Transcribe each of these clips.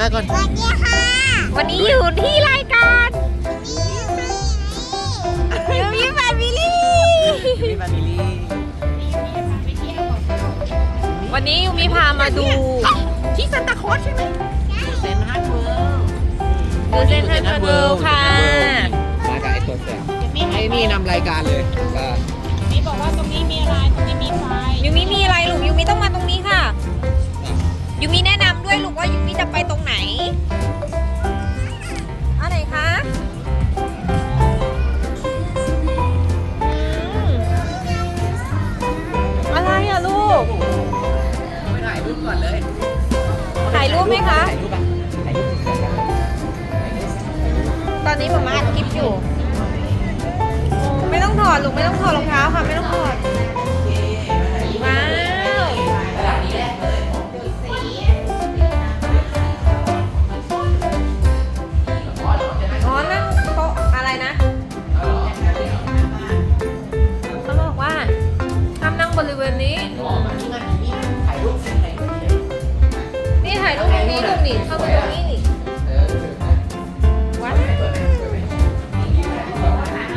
ค่ะก่อน สวัสดีค่ะ วันนี้อยู่ที่รายการนี่ยูมิแฟมิลี่มีแฟมิลี่วันนี้ยูมิพามาดูที่ซันตาคลอสใช่ไหมเซนฮัทเวิลด์ดูเซนทรัลเวิลด์ค่ะมากับไอ้ตัวแสบไอ้นี่นำรายการเลยก็มีบอกว่าตรงนี้มีอะไรตรงนี้มีไฟยูมิมีอะไรลูกยูมิต้องมาตรงนี้ค่ะ ยูมิแนะนำด้วยลูกว่ายูมิจะไปตรงไหนอันไหนคะอืมอะไรอะลูก ไปถ่ายรูปก่อนเลยถ่ายรูปไหมคะ ถ่ายรูปอะถ่ายรูปเสร็จแล้วตอนนี้หมามาอัดคลิปอยู่โอ้ไม่ต้องถอดลูกไม่ต้องถอดรองเท้าค่ะ ไม่ต้องถอด นี้ลูกนี่เข้าไปตรงนี้นี่ว้าวเปิด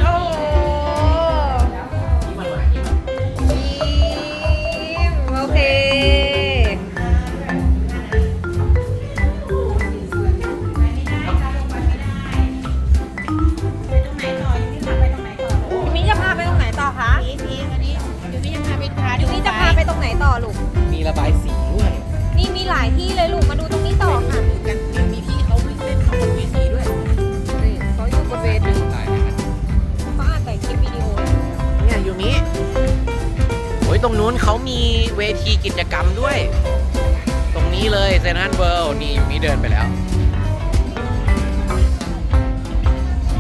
โอ้โหนี่มันหวานนี่มันยิ้มโอเคตรงไหนต่อยูนี่พาไปตรงไหนต่อยูมิจะพาไปตรงไหนต่อคะพีพีวันนี้ยูนี่จะพาไปพายูมิจะพาไปตรงไหนต่อลูก มีระบายสีด้วย นี่มีหลายที่เลยลูกมาดูตรง ตรงนู้นเขามีเวทีกิจกรรมด้วย ตรงนี้เลยเซนทรัลเวิลด์นี่ยูมิเดินไปแล้ว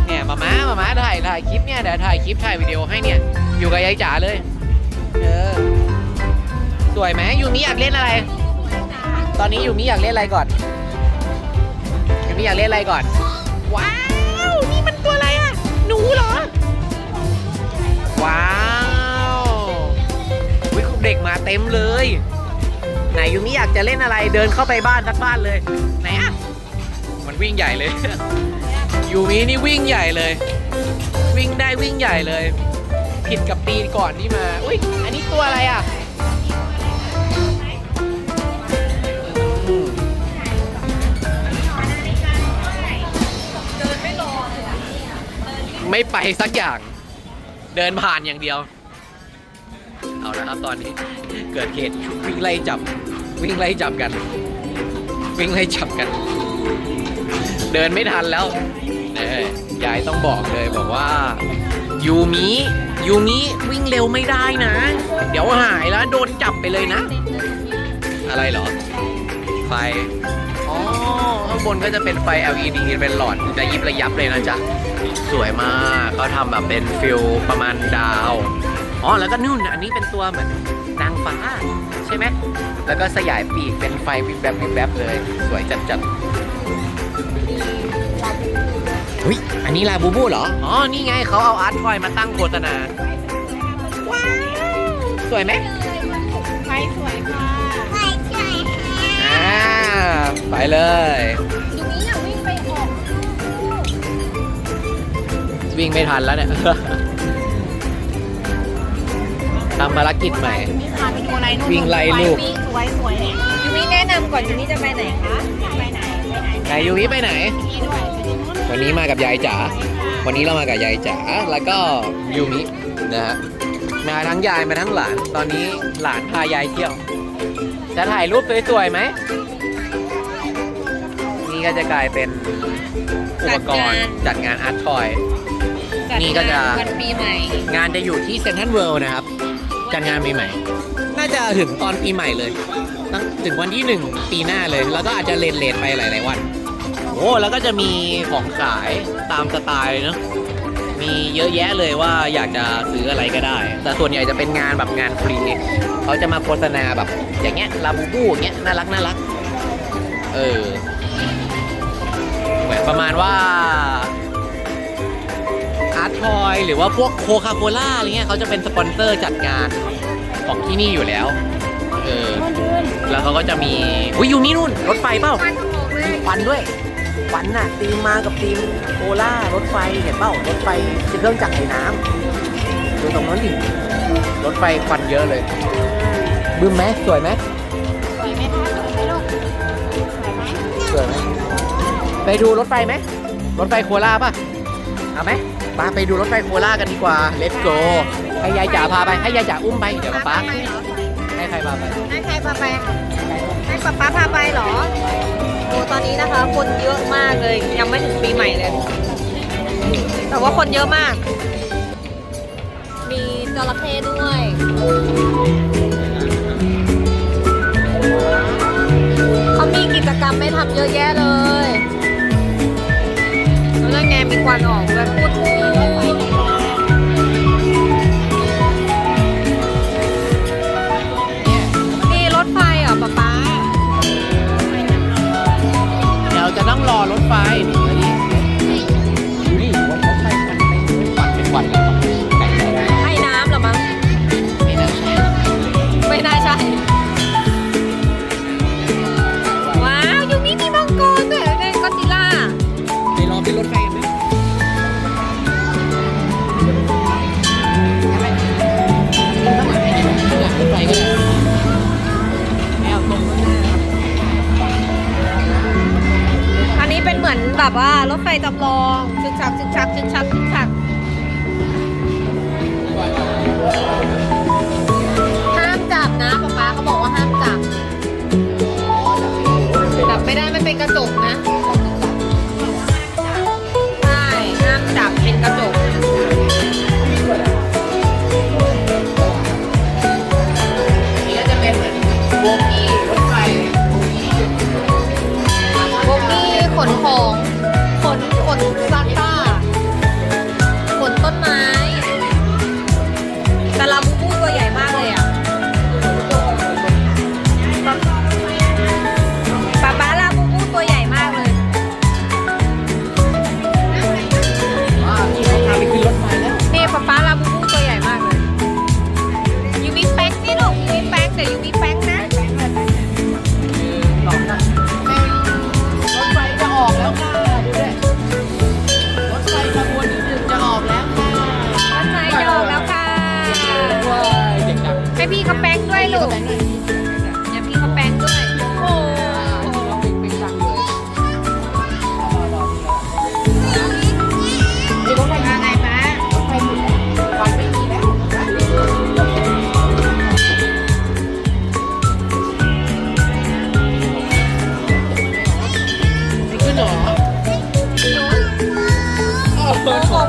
เนี่ยมาม้ามาม้าถ่ายถ่ายคลิปเนี่ยเดี๋ยวถ่ายคลิปถ่ายวิดีโอให้เนี่ย อยู่กับยายจ๋าเลยเออสวยไหมยูมิอยากเล่นอะไร ตอนนี้ยูมิอยากเล่นอะไรก่อนยูมิอยากเล่นอะไรก่อน ว้าว นี่มันตัวอะไรอะหนูเหรอ ว้าว เด็กมาเต็มเลย ไหนยูมิอยากจะเล่นอะไรเดินเข้าไปบ้านสักบ้านเลย ไหนอะ มันวิ่งใหญ่เลย ยูมินี่วิ่งใหญ่เลย วิ่งได้วิ่งใหญ่เลย ผิดกับปีก่อนที่มา อุ้ยอันนี้ตัวอะไรอะอืมเดินไม่รอเลยอะไม่ไปสักอย่าง เดินผ่านอย่างเดียว เอาละครับตอนนี้เกิดเหตุวิ่งไล่จับวิ่งไล่จับกัน วิ่งไล่จับกัน เดินไม่ทันแล้วเนี่ยยายต้องบอกเลยบอกว่ายูมิยูมิวิ่งเร็วไม่ได้นะ เดี๋ยวหายแล้วโดนจับไปเลยนะ อะไรเหรอ ไฟอ๋อข้างบนก็จะเป็นไฟ LED เป็นหลอดจะยิบระยับเลยนะจ๊ะ สวยมากเขาทำแบบเป็นฟิลประมาณดาว อ๋อแล้วก็นู่นอันนี้เป็นตัวเหมือนนางฟ้าใช่ไหมแล้วก็สยายปีกเป็นไฟวิบแบบวิบแบบเลย สวยจัดจัดๆอุ้ยอันนี้ลาบูบูเหรอ อ๋อ นี่ไงเขาเอาอาร์ตทอยมาตั้งโฆษณา ว้าวสวยไหมไฟสวยค่ะไปช่วยค่ะอ่าไปเลยยูมิอยากวิ่งไปออกวิ่งไม่ทันแล้วเนี่ย ทำภารกิจใหม่ยูนี่พาไปดูอะไรนู่นวิ่งไล่ลูกฟสวยสวยๆเนี่ยยูมิแนะนำก่อนยูมิจะไปไหนคะไปไหนไปไหนไหนยูมิไปไหนนี่ด้วยไปดูนู่นวันนี้มากับยายจ๋า วันนี้เรามากับยายจ๋า แล้วก็ยูมินะฮะ มาทั้งยายมาทั้งหลาน ตอนนี้หลานพายายเที่ยว จะถ่ายรูปสวยๆไหม นี่ก็จะกลายเป็นอุปกรณ์จัดงานอาร์ตทอยจัดนี่ก็จะงานวันปีใหม่ งานจะอยู่ที่เซนทรัลเวิลด์นะครับ จัดงานปีใหม่ น่าจะถึงตอนปีใหม่เลยตั้งถึงวันที่หนึ่งปีหน้าเลย แล้วก็อาจจะเลนเลนไปหลาย ๆ วัน โอ้แล้วก็จะมีของขายตามสไตล์เนอะมีเยอะแยะเลยว่าอยากจะซื้ออะไรก็ได้ แต่ส่วนใหญ่จะเป็นงานแบบงานฟรีเขาจะมาโฆษณาแบบ อย่างเงี้ยลาบูบูอย่างเงี้ยน่ารักน่ารัก เออเหมือนประมาณว่า ร์ตทอย หรือว่าพวกโคคาโคล่าอะไรเงี้ยเขาจะเป็นสปอนเซอร์จัดงานของที่นี่อยู่แล้วเออแล้วเขาก็จะมีอุ้ยอยู่นี่นู่น รถไฟเปล่ามาจะบอกเลยควันด้วยควันน่ะตีมมากับตีมโคล่ารถไฟเห็นเปล่ารถไฟเป็นเครื่องจักรไอ้น้ำดูตรงนั้นดิรถไฟควันเยอะเลยบึ้มไหมสวยไหมสวยไหมคะสวยไหมลูกสวยไหมสวยไหมไปดูรถไฟไหมรถไฟโคราป่ะ เอาไหม มาไปดูรถไฟโครากันดีกว่า let's go ให้ยายจ๋าพาไป ให้ยายจ๋าอุ้มไป เดี๋ยวป๊าป๊าไปเหรอให้ใครพาไป ให้ใครพาไปให้ป๊าป๊าพาไปเหรอ โอ้ตอนนี้นะคะ คนเยอะมากเลย ยังไม่ถึงปีใหม่เลย แต่ว่าคนเยอะมาก มีจระเข้ด้วยเขามีกิจกรรมไม่ทำเยอะแยะเลย แล้วไงมีควันออกแบบพูด แบบว่ารถไฟจำลองชึกชักชึกชักชึกชักชึกชัก แ没错。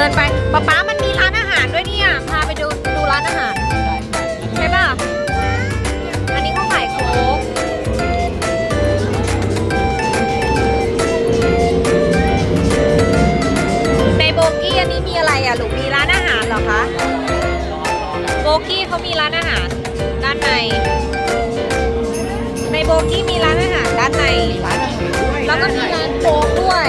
ดินไปป๊าป๊ามันมีร้านอาหารด้วยเนี่ย พาไปดูดูร้านอาหาร ใช่ป่ะ อันนี้เขาขายโค้กในโบกี้อันนี้มีอะไรอะลูกมีร้านอาหารเหรอคะ โบกี้เขามีร้านอาหาร ด้านใน ในโบกี้มีร้านอาหารด้านในร้านอาหารด้วยแล้วก็มีร้านโค้กด้วย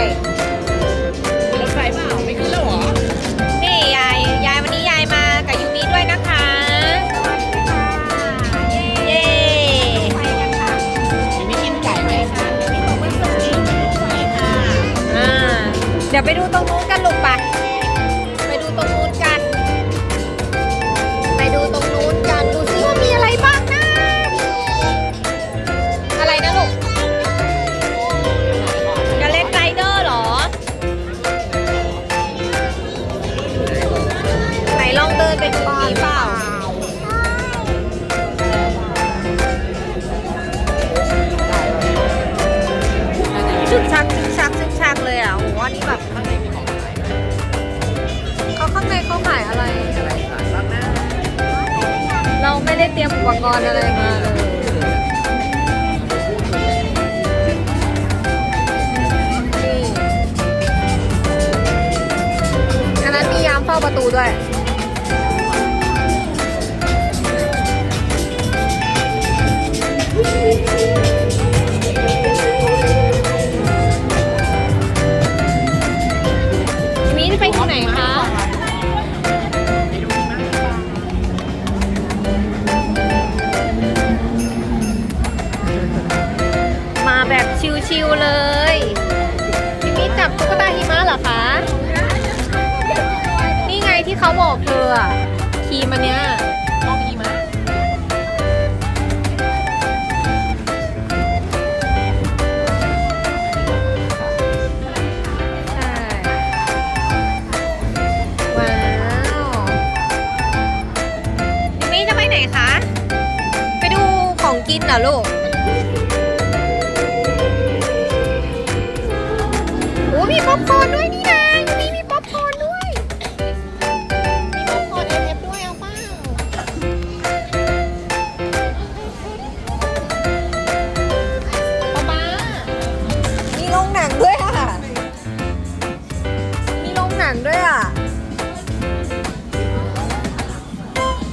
ตรียมอุปกรณ์อะไรมาเลย ชิวๆเลยพี่มิจับตุ๊กตาหิมะเหรอคะ นี่ไงที่เขาบอกเธออะครีมอันเนี้ยต้องมีมาใช่ว้าวพี่มิจะไปไหนคะ ไปดูของกินเหรอลูก ป๊อปคอร์นด้วยนี่นะนี่มีป๊อปคอร์นด้วย มีป๊อปคอร์นเอฟเอฟด้วยเอาเปล่าป๊าป๊ามีโรงหนังด้วยอะ มีโรงหนังด้วยอะ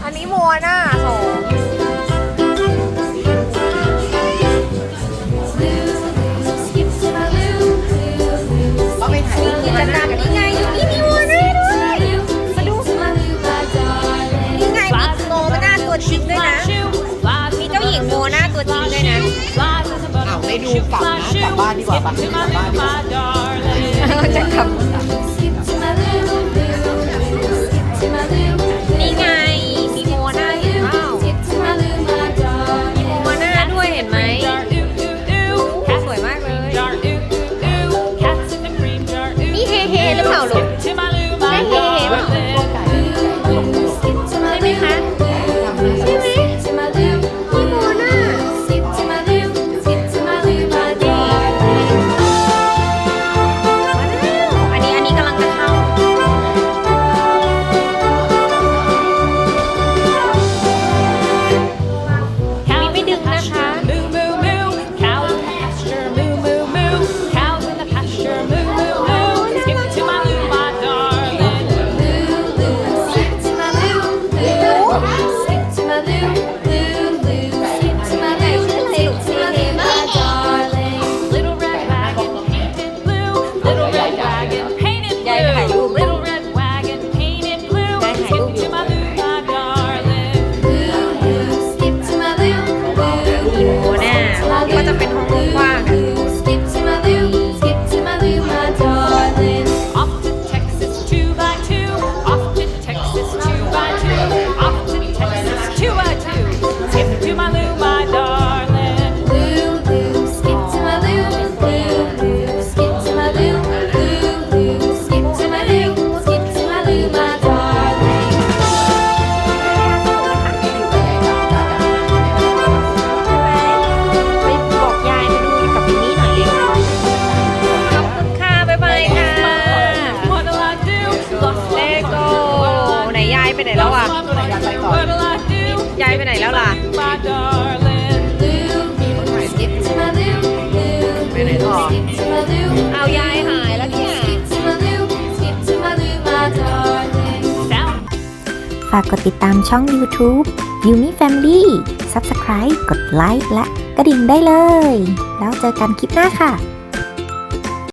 อันนี้มัวหน้า ไม่ดูกลับนะกลับบ้านดีกว่าปะกลับบ้านดีกว่า จะกลับ เลโก้ไหนยายไปไหนแล้วอะยายไปไหนแล้วล่ะไปไหนต่อเอายายหายแล้วเนี่ยฝากกดติดตามช่อง YouTube Yumi Family Subscribe กดไลค์และกระดิ่งได้เลย แล้วเจอกันคลิปหน้าค่ะ